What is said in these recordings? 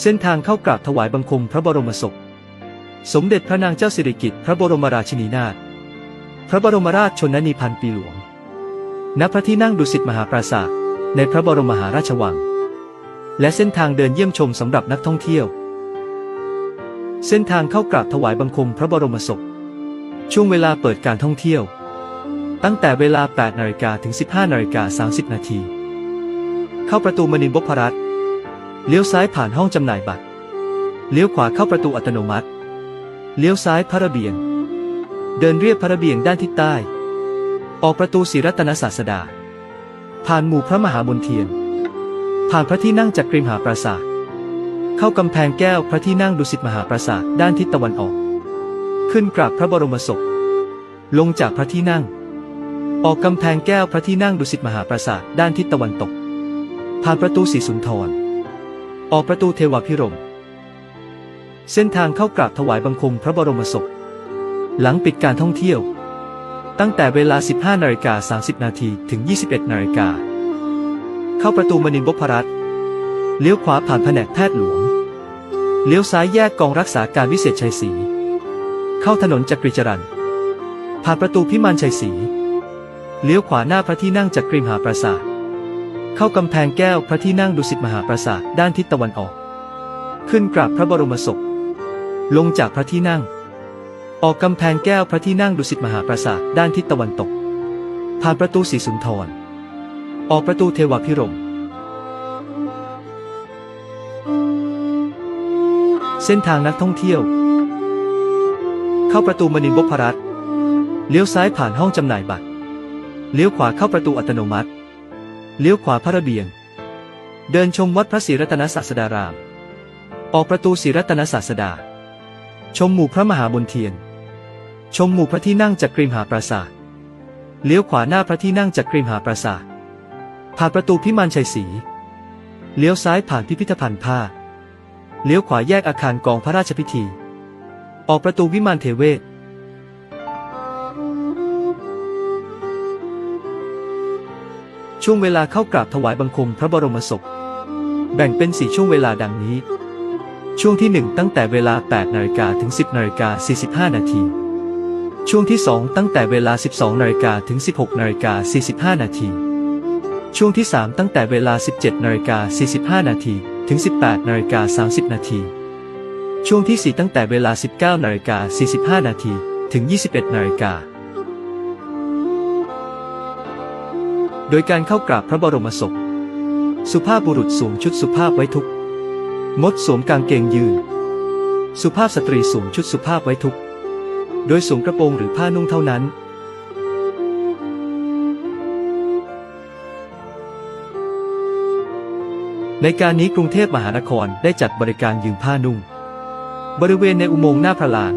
เส้นทางเข้ากราบถวายบังคมพระบรมศพ สมเด็จพระนางเจ้าสิริกิติ์พระบรมราชินีนาถ พระบรมราชชนนีพันปีหลวง ณ พระที่นั่งดุสิตมหาปราสาท ในพระบรมมหาราชวัง และเส้นทางเดินเยี่ยมชมสำหรับนักท่องเที่ยว เส้นทางเข้ากราบถวายบังคมพระบรมศพ ช่วงเวลาเปิดการท่องเที่ยว ตั้งแต่เวลา 8 นาฬิกาถึง 15 นาฬิกา 30 นาที เข้าประตูมณินบพรัตน์ เลี้ยวซ้ายผ่านห้องจำหน่ายบัตร เลี้ยวขวาเข้าประตูอัตโนมัติ เลี้ยวซ้ายพระระเบียง เดินเรียบพระระเบียงด้านทิศใต้ ออกประตูศรีรัตนศาสดา ผ่านหมู่พระมหามนเทียน ผ่านพระที่นั่งจักริมหาปราสาท เข้ากำแพงแก้วพระที่นั่งดุสิตมหาปราสาทด้านทิศตะวันออก ขึ้นกราบพระบรมศพ ลงจากพระที่นั่ง ออกกำแพงแก้วพระที่นั่งดุสิตมหาปราสาทด้านทิศตะวันตก ผ่านประตูศรีสุนทร ออกประตูเทวพิรม เส้นทางเข้ากราบถวายบังคมพระบรมศพ หลังปิดการท่องเที่ยว ตั้งแต่เวลา 15นาฬิกา30 นาทีถึง 21นาฬิกาเข้าประตูมณินบพรัตเลี้ยวขวาผ่านแผนกแพทย์หลวง เลี้ยวซ้ายแยกกองรักษาการวิเศษชัยศรี เข้าถนนจักรีจรันผ่านประตูพิมานชัยศรี เลี้ยวขวาหน้าพระที่นั่งจักริมหาปราสาท เข้ากำแพงแก้วพระที่นั่งดุสิตมหาปราสาทด้านทิศตะวันออก ขึ้นกราบพระบรมศพ ลงจากพระที่นั่ง ออกกำแพงแก้วพระที่นั่งดุสิตมหาปราสาทด้านทิศตะวันตก ผ่านประตูศรีสุนทร ออกประตูเทวพิรม เส้นทางนักท่องเที่ยว เข้าประตูมณินบพรัตเลี้ยวซ้ายผ่านห้องจำหน่ายบัตร เลี้ยวขวาเข้าประตูอัตโนมัติ เลี้ยวขวาพระระเบียง เดินชมวัดพระศรีรัตนศาสดาราม ออกประตูศรีรัตนศาสดา ชมหมู่พระมหาบนเทียน ชมหมู่พระที่นั่งจักริมหาปราสาท เลี้ยวขวาหน้าพระที่นั่งจักริมหาปราสาท ผ่านประตูพิมานชัยศรี เลี้ยวซ้ายผ่านพิพิธภัณฑ์ผ้า เลี้ยวขวาแยกอาคารกองพระราชพิธี ออกประตูวิมานเทเวศ ช่วงเวลาเข้ากราบถวายบังคมพระบรมศพ แบ่งเป็นสี่ช่วงเวลาดังนี้ ช่วงที่ 1 ตั้งแต่เวลา 8นาฬิกาถึง 10นาฬิกา45 นาที ช่วงที่ 2 ตั้งแต่เวลา 12นาฬิกาถึง 16นาฬิกา45 นาที ช่วงที่ 3 ตั้งแต่เวลา 17นาฬิกา45 นาทีถึง 18นาฬิกา30 นาที ช่วงที่ 4 ตั้งแต่เวลา 19นาฬิกา45 นาทีถึง 21นาฬิกา โดยการเข้ากราบพระบรมศพ สุภาพบุรุษสวมชุดสุภาพไว้ทุก มดสวมกางเกงยืน สุภาพสตรีสวมชุดสุภาพไว้ทุก โดยสวมกระโปรงหรือผ้านุ่งเท่านั้น ในการนี้กรุงเทพมหานครได้จัดบริการยืมผ้านุ่ง บริเวณในอุโมงค์หน้าพระลาน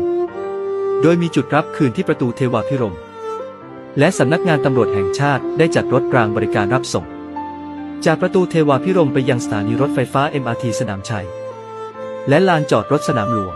โดยมีจุดรับคืนที่ประตูเทวาพิรม และสำนักงานตำรวจแห่งชาติได้จัดรถรางบริการรับส่ง จากประตูเทวาพิรมไปยังสถานีรถไฟฟ้า MRT สนามชัย และลานจอดรถสนามหลวง